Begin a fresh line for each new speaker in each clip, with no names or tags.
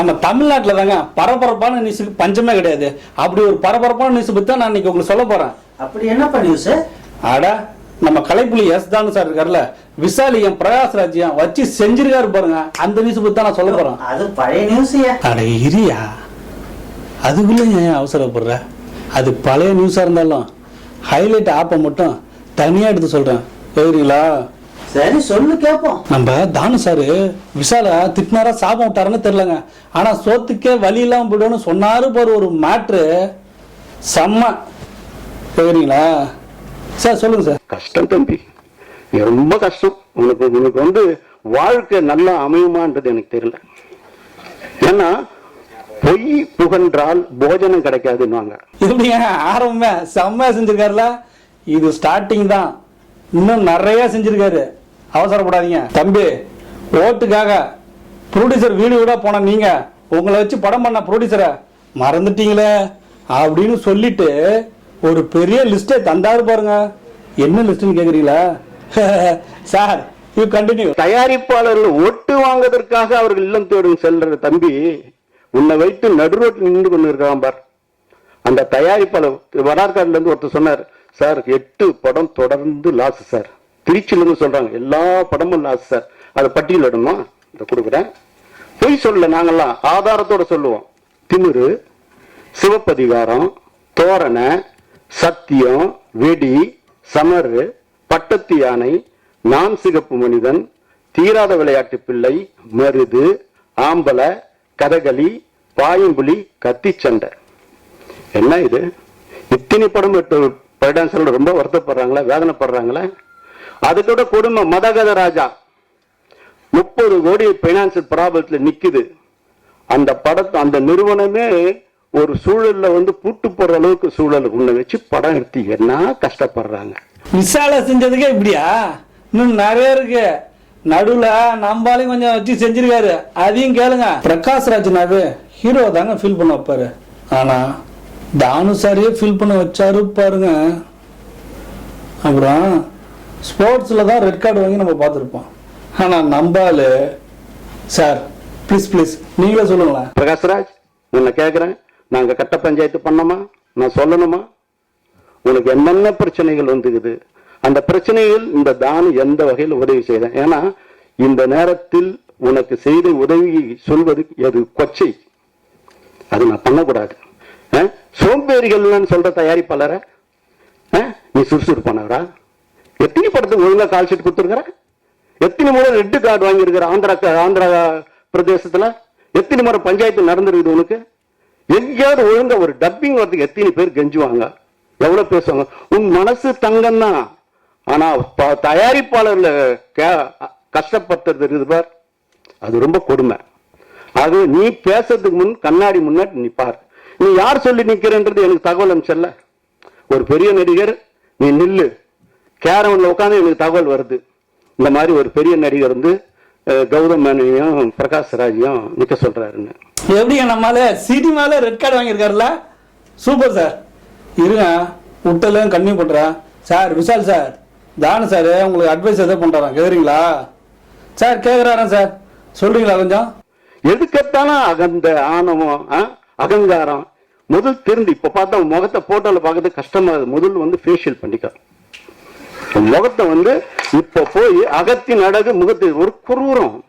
நம்ம தமிழ்நாட்டில் தாங்க பரபரப்பான நியூஸுக்கு பஞ்சமே கிடையாது. அப்படி ஒரு பரபரப்பான நியூஸ் பற்றி தான் நான் இன்னைக்கு உங்களுக்கு சொல்ல போகிறேன்
அப்படி என்னப்பா நியூஸ்
அட நம்ம கலைப்புலி எஸ் தானு சார் இருக்கார்ல விசாலியம் பிரகாஷ் ராஜ்யம் வச்சு செஞ்சிருக்காரு பாருங்க. அந்த நியூஸ் பற்றி தான் நான் சொல்ல போகிறேன்
அது பழைய நியூஸ்யா
அட இரியா. அதுக்குள்ளே ஏன் அவசரப்படுற? அது பழைய நியூஸாக இருந்தாலும் ஹைலைட் ஆப்பை மட்டும் தனியாக எடுத்து சொல்கிறேன் சரிங்களா
சரி சொல்லு கேப்போம்.
நம்ம தானு சாரு விசால திட்டினாரா சாபம் விட்டாருன்னு தெரிலங்க ஆனா சோத்துக்கே வழி இல்லாம போயிடும்னு சொன்னாரு பாரு ஒரு மேட்ரு. செம்ம. சரிங்களா சார் சொல்லுங்க சார்.
கஷ்டம் தம்பி. ரொம்ப கஷ்டம். உனக்கு உனக்கு வந்து வாழ்க்கை நல்லா அமையுமான்றது எனக்கு தெரியல. ஏன்னா பொய் புகன்றால் போஜனம் கிடைக்காதுன்னுவாங்க.
எப்படிங்க? ஆரம்பமே செம்மையா செஞ்சிருக்காருல. இது ஸ்டார்டிங் தான். இன்னும் நிறைய செஞ்சிருக்காரு. அவசரப்படாதீங்க. தம்பி ஓட்டுக்காக ப்ரொடியூசர் வீடியோட போன நீங்க உங்களை வச்சு படம் பண்ண ப்ரொடியூசரை மறந்துட்டீங்களே அப்படின்னு சொல்லிட்டு ஒரு பெரிய லிஸ்ட்டை தந்தாரு பாருங்க. என்ன லிஸ்ட்னு கேக்குறீங்களா? சார் யூ கண்டினியூ
தயாரிப்பாளர்கள் ஒட்டு வாங்குவதற்காக அவர்கள் இல்லம் தேடும் செல்ற தம்பி உன்னை வைத்து நடுரோட்டில் நின்று கொண்டு இருக்கான் பார். அந்த தயாரிப்பாளர் வடார்காடுல இருந்து ஒருத்தர் சொன்னார் சார் எட்டு படம் தொடர்ந்து லாஸ் சார். திருச்சியில சொல்கிறாங்க சொல்றாங்க எல்லா படமும் நான் சார். அதை பட்டியலிடணுமா இதை கொடுக்குறேன். பொய் சொல்ல நாங்கெல்லாம் ஆதாரத்தோட சொல்லுவோம். திமிரு சிவப்பதிகாரம் தோரணை சத்தியம் வெடி சமரு பட்டத்து யானை நான் சிகப்பு மனிதன் தீராத விளையாட்டு பிள்ளை மருது ஆம்பல கதகளி பாயம்புலி கத்தி சண்டை என்ன இது? இத்தனை படம் எட்டு பைடான்சரோட ரொம்ப வருத்தப்படுறாங்களா வேதனைப்படுறாங்களா? அதுக்கூட கொடுமை மதகத ராஜா. முப்பது கோடி பைனான்சியல் ப்ராப்ளத்துல நிக்குது. அந்த படத்தை அந்த நிறுவனமே ஒரு சூழல்ல வந்து பூட்டு போடுற அளவுக்கு சூழலுக்கு உன்னை வச்சு படம் எடுத்து என்ன கஷ்டப்படுறாங்க?
விசால செஞ்சதுக்கே இப்படியா? இன்னும் நிறைய இருக்கு. நடுவுல நம்பாலையும் கொஞ்சம் வச்சு செஞ்சிருக்காரு. அதையும் கேளுங்க. பிரகாஷ் ராஜ்னாவே ஹீரோ தாங்க ஃபீல் பண்ண வைப்பாரு. ஆனா தானு சாரியே ஃபீல் பண்ண வச்சாரு பாருங்க. அப்புறம் ஸ்போர்ட்ஸில் தான் ரெட் கார்டு வாங்கி நம்ம பார்த்துருப்போம். ஆனால் நம்பால் சார் ப்ளீஸ் ப்ளீஸ் நீங்களே சொல்லுங்களேன்.
பிரகாஷ்ராஜ் உன்னை கேட்குறேன் நாங்கள் கட்ட பஞ்சாயத்து பண்ணோமா நான் சொல்லணுமா? உனக்கு என்னென்ன பிரச்சனைகள் வந்துக்குது? அந்த பிரச்சனைகள் இந்த தானு எந்த வகையில் உதவி செய்தேன்? ஏன்னா இந்த நேரத்தில் உனக்கு செய்த உதவி சொல்வது அது கொச்சை. அது நான் பண்ணக்கூடாது. சோம்பேறிகள்னு சொல்ற தயாரிப்பாளரை? நீ சுறுசுறுப்பானவரா? எத்தனை படத்துக்கு ஒழுங்கா கால் ஷீட் கொடுத்துருக்கிற எத்தனை முறை ரெட்டு கார்டு வாங்கியிருக்கிற ஆந்திரா ஆந்திரா பிரதேசத்துல? எத்தனை முறை பஞ்சாயத்து நடந்திருக்குது உனக்கு? எங்கேயாவது ஒழுங்கா ஒரு டப்பிங் வரதுக்கு எத்தனை பேர் கெஞ்சுவாங்க? எவ்வளவு பேசுவாங்க? உன் மனசு தங்கம் தான் ஆனா தயாரிப்பாளர்ல கஷ்டப்படுத்துறது இருக்குது பார். அது ரொம்ப கொடுமை. அது நீ பேசுறதுக்கு முன் கண்ணாடி முன்னாடி நீ பார் நீ யார் சொல்லி நிக்கிறன்றது எனக்கு தகவல் அனுப்பிச்சல்ல ஒரு பெரிய நடிகர் நீ நில்லு. கேரவன்ல உட்காந்து எனக்கு தகவல் வருது. இந்த மாதிரி ஒரு பெரிய நடிகர் வந்து கௌதம் மேனையும் பிரகாஷ் ராஜையும் நிக்க சொல்றாருன்னு.
எப்படிங்க நம்மால சிடி மேல ரெட் கார்டு வாங்கியிருக்காருல்ல? சூப்பர் சார் இருங்க விட்டலையும் கன்னியூ பண்றேன் sir Vishal sir Thanu sir உங்களுக்கு அட்வைஸ் எதாவது பண்றாராம். கேக்குறீங்களா? சார் கேக்குறாராம் சார் சொல்றீங்களா கொஞ்சம்?
எதுக்கத்தாலும் அகந்த ஆணவம்? அகங்காரம். முதல் திருந்து. இப்ப பார்த்தா முகத்தை போட்டோல பார்க்கறது கஷ்டமா இருக்கு. முதல் வந்து ஃபேஷியல் பண்ணிக்க. முகத்தை வந்து இப்ப போய் அகத்தின் அழகு முகத்தில் ஒரு குரூரம்.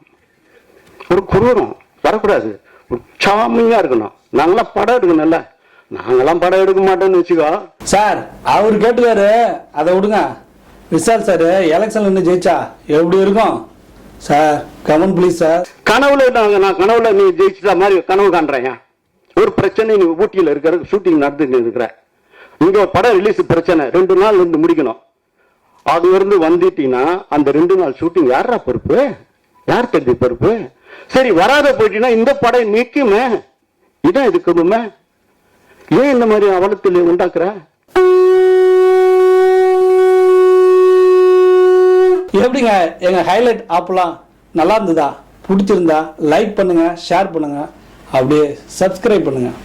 ஒரு குரூரம். வரக்கூடாது. ஒரு சாமியா இருக்கணும். நாங்களாம் படம் எடுக்கணும்ல. நாங்களாம் படம் எடுக்க மாட்டோம்னு வச்சுக்கோ.
சார் அவர் கேட்டுக்காரு. அதை விடுங்க. விஷால் சார் எலெக்ஷன்ல இருந்து ஜெயிச்சா எப்படி இருக்கும்? Sir come on please sir.
கனவுல நாங்க நான் கனவுல நீ ஜெயிச்சிட்ட மாதிரி கனவு காண்றேன். ஒரு பிரச்சனை நீ ஊட்டியில இருக்கிற ஷூட்டிங் நடந்துட்டு இருக்கிற. இங்க படம் ரிலீஸ் பிரச்சனை. ரெண்டு நாள் இருந்து முடிக்கணும். அது இருந்து வந்துட்டீங்கன்னா அந்த ரெண்டு நாள் ஷூட்டிங் யாரா பொறுப்பு? யார் தெரிஞ்சு பொறுப்பு? சரி வராத போயிட்டீங்கன்னா இந்த படம் நிற்குமே இதான் இருக்கணுமே ஏன் இந்த மாதிரி அவலத்தில் உண்டாக்குற?
எப்படிங்க? எங்க ஹைலைட் ஆப்லாம் நல்லா இருந்ததா? பிடிச்சிருந்தா லைக் பண்ணுங்க ஷேர் பண்ணுங்க. அப்படியே சப்ஸ்கிரைப் பண்ணுங்க.